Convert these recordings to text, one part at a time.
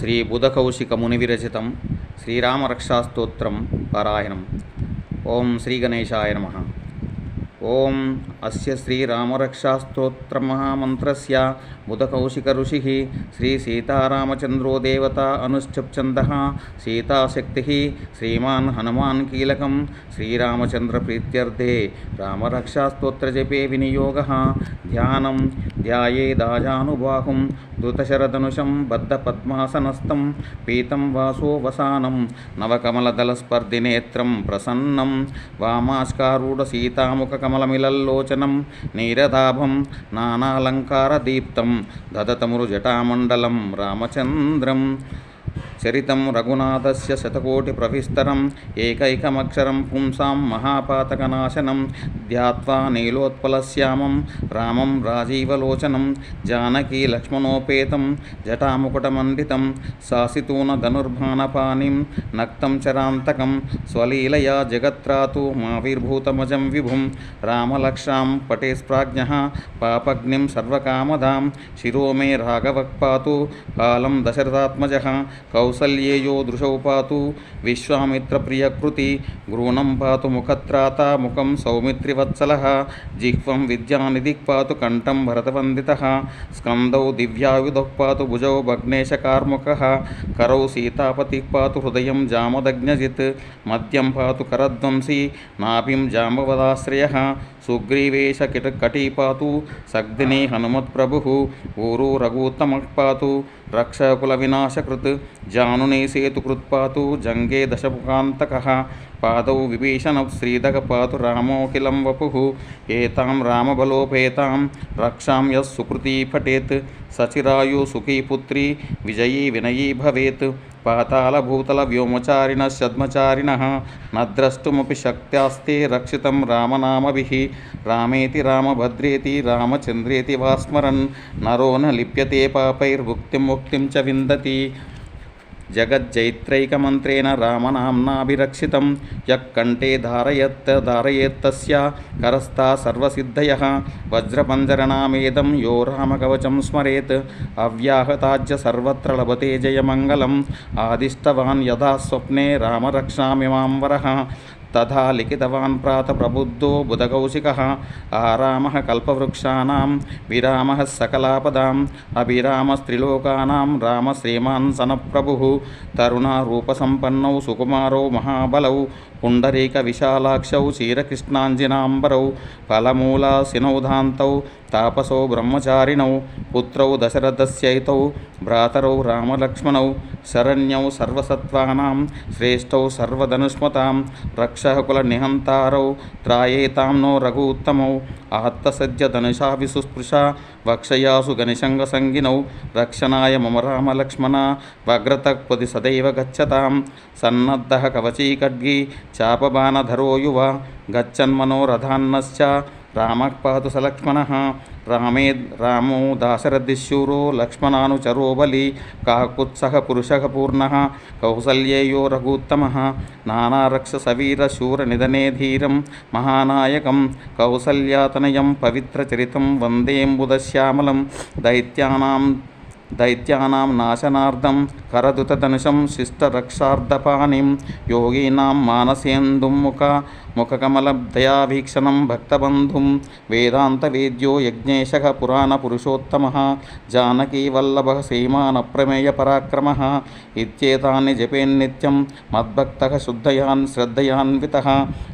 శ్రీ బుధకౌశిక ముని విరచితం శ్రీరామరక్షాస్తోత్రం పారాయణం ఓం శ్రీ గణేశాయ నమ ఓం అస్య శ్రీరామరక్షాస్తోత్ర శ్రీరామరక్షాస్తోత్రమహామంత్రస్య బుధకౌశిక ఋషి శ్రీ సీతారామచంద్రో దేవత అనుశ్చంద సీతాశక్తి శ్రీమాన్ హనుమాన్ కీలకం శ్రీరామచంద్ర ప్రీత్యర్థే రామరక్షాస్తోత్రజపే వినియోగ ధ్యానం ధ్యాయేదాజానుబాహుం ధృతశరధనుషం బద్ధపద్మాసనస్థం పీతం వాసో వసానం నవకమలదళస్పర్ధినేత్రం ప్రసన్నం వామాస్కారూఢసీతాముఖకమలమిలల్లోచనం నీరదాభం నానాలంకారదీప్తం దదతమురు జటామండలం రామచంద్రం చరితం రఘునాథస్య శతకోటి ప్రవిస్తరం ఏకైకమక్షరం పుంసాం మహాపాతకనాశనం ధ్యాత్వా నీలోత్పలశ్యామం రామం రాజీవలోచనం జానకీ లక్ష్మణోపేతం జటాముకుటమండితం శాసితూన ధనుర్భానపానిం నక్తం చరాంతకం స్వలీలయా జగత్రాతు మావిర్భూతమజం విభుం రామలక్షాం పటేస్ప్రాజ్ఞ పాపగ్నిం సర్వకామధాం శిరో మే రాఘవక్పాతు పాతు కాలం దశరథాత్మజ కౌసల్యేయో దృశౌ పాతు విశ్వామిత్రప్రియకృతి గ్రూణం పాతు ముఖత్రాత ముఖం సౌమిత్రివ వత్సల జిహ్వం విద్యానిధిక్ పాతు కంఠం భరతవందిత స్కందౌ దివ్యాయుధక్పాతు భుజౌ భగ్నేశకార్ముక కరౌ సీతాపతిక్పాతు హృదయం జామదగ్నజిత్ మద్యం పాతు కరధ్వంసి నాభిం జాంబవదాశ్రయ సుగ్రీవేశ కిట కటీపాతు సగ్దిని హనుమత్ప్రభు ఊరు రఘూత్తమః పాతు రక్షకుల వినాశకృత్ జానునే సేతుకృత్పాతు జంగే దశముఖాంతక పాదౌ విభీషణ శ్రీదగ పాతు రామోఖిలం వపు ఏతాం రామబలోపేతాం రక్షాం యస్ సుకృతీ పఠేత్ సచిరాయు సుఖీ పుత్రి విజయీ వినయీ భవేత్ పాతాళభూతల వ్యోమచారిణ సద్మచారిణ నద్రష్టుమపి శక్త్యాస్తే రక్షితం రామనామభి రామేతి రామభద్రేతి రామచంద్రేతి వాస్మరన్ నరో న లిప్యతే పాపైర్ముక్తిం ముక్తిం చ విందతి జగజ్జైత్రైకమంత్రేణ రామనామ్నాభిరక్షితం. యః కంఠే ధారయత్ ధారయేత్తస్య కరస్థా సర్వసిద్ధయ. వజ్రపంజరణామేదం యో రామకవచం స్మరేత్. అవ్యాహతాజ్య సర్వత్ర లభతే జయమంగళం. ఆదిష్టవాన్ యథా స్వప్నే రామరక్షామి మాం వర. తథా లిఖితవాన్ ప్రాత ప్రబుద్ధో బుధకౌశిక ఆరామ కల్పవృక్షాణం విరామ సకలాపదాం అభిరామ స్త్రిలోకానాం రామ శ్రీమాన్ సన సనప్రభుः తరుణారూపసంపన్నౌ సుకుమారౌ మహాబలౌ పుండరీక విశాలాక్షౌ క్షీరకృష్ణాంజనాంబరౌ ఫలమూలా సినౌధాంతౌ తాపసౌ బ్రహ్మచారిణౌ పుత్రౌ దశరథస్యైతౌ భ్రాతరౌ రామలక్ష్మణౌ శరణ్యౌ సర్వసత్వానాం శ్రేష్టౌ సర్వధనుష్మతాం రక్షకుల నిహంతారౌ త్రాయేతాం నో రఘూత్తమౌ ఆత్తసజ్జ ధనుషా విసుస్పృశ వక్షయాసు గనిశంగ సంగినౌ రక్షణాయ మమ రామలక్ష్మణ వగ్రతక్పది సదైవ చాపబాణధరో యువ గచ్చన్మనోరథాన్నశ్చ రామః పాతు సలక్ష్మణ రామే రామో దాశరథిశూరో లక్ష్మణానుచరో బలి కాకుత్సహ పురుషः పూర్ణ కౌసల్యేయో రఘుత్తమ నానారక్షసవీరశూరనిధనే ధీరం మహానాయకం కౌసల్యాతనయం పవిత్రచరితం వందేంబుదశ్యామలం దైత్యానాం దైత్యానాం నాశనార్థం కరదుతధనుషం శిష్టరక్షార్థపాణిం యోగీనాం మానసేందుం మానసేందుముఖ ముఖకమలదయాభీక్షణం భక్తబంధుం వేదాంతవేద్యో జానకీవల్లభ సీమాన ప్రమేయ పరాక్రమ ఇత్యేతాన్ని జపేన్నిత్యం మద్భక్త శుద్ధయాన్ శ్రద్ధయాన్విత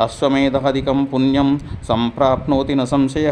అశ్వమేధాధికం పుణ్యం సంప్రాప్నోతి న సంశయ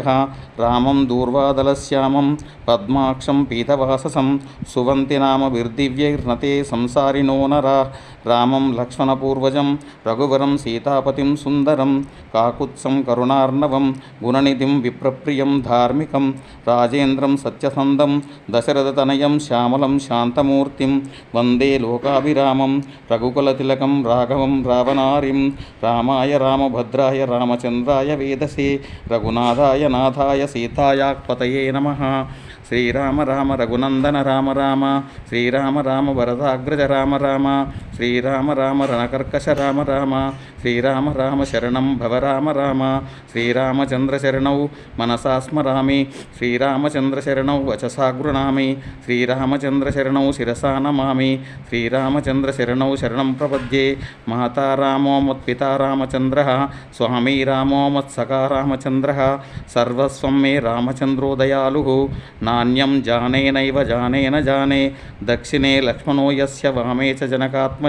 రామం దూర్వాదలశ్యామం పద్మాక్షం పీతవాససం సువంతి నామ విర్దివ్యైర్నతే సంసారినో నరా. రామం లక్ష్మణపూర్వజం రఘువరం సీతాపతిం సుందరం కాకుత్సం కరుణార్ణవం గుణనిధిం విప్రప్రియం ధార్మికం రాజేంద్రం సత్యసందం దశరథతనయం శ్యామలం శాంతమూర్తిం వందే లోకాభిరామం రఘుకులతిలకం రాఘవం రావణారిం రామాయ రామభద్రాయ రామచంద్రాయ వేదసే రఘునాథాయ నాథాయ సీతాయాక్పతయే నమః. శ్రీరామ రామ రఘునందన రామ రామ శ్రీరామ రామ వరదాగ్రజ రామ రామ శ్రీరామ రామ రణకర్కశ రామ రామ. శ్రీరామ రామ శరణం భవ రామ రామ. శ్రీరామచంద్ర శరణౌ మనసాస్మరామి శ్రీరామచంద్ర శరణౌ వచసా గృణామి. శ్రీరామచంద్ర శరణౌ శిరసా నమామి. శ్రీరామచంద్ర శరణౌ శరణం ప్రపద్యే. మాతా రామో మత్పితా రామచంద్ర. స్వామీ రామో మత్సకా రామచంద్ర. సర్వస్వం మే రామచంద్రోదయాలు. నాణ్యం జానేనైవ జానేన జానే. దక్షిణే లక్ష్మణో యస్య వామే చ జనకాత్మ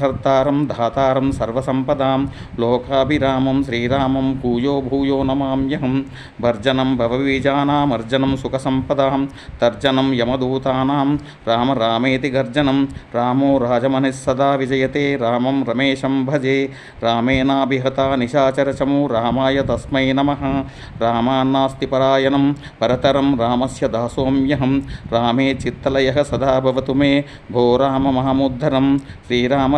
మారుతిర్యస్య ధాతారం సర్వసంపదాం లోకాభిరామం శ్రీరామం భూయో భూయో నమామ్యహం భర్జనం భవబీజానామర్జనం సుఖసంపదాం తర్జనం యమదూతానాం రామ రామేతి గర్జనం రామో రాజమని సదా విజయతే రామం రమేశం భజే రామేనాభిహత నిశాచరచము రామాయ తస్మై నమ రామాన్నాస్తి పరాయణం పరతరం రామస్య దాసోమ్యహం రామే చిత్తలయ సదా భవతు మే భో రామ మహముద్ధరం శ్రీరామ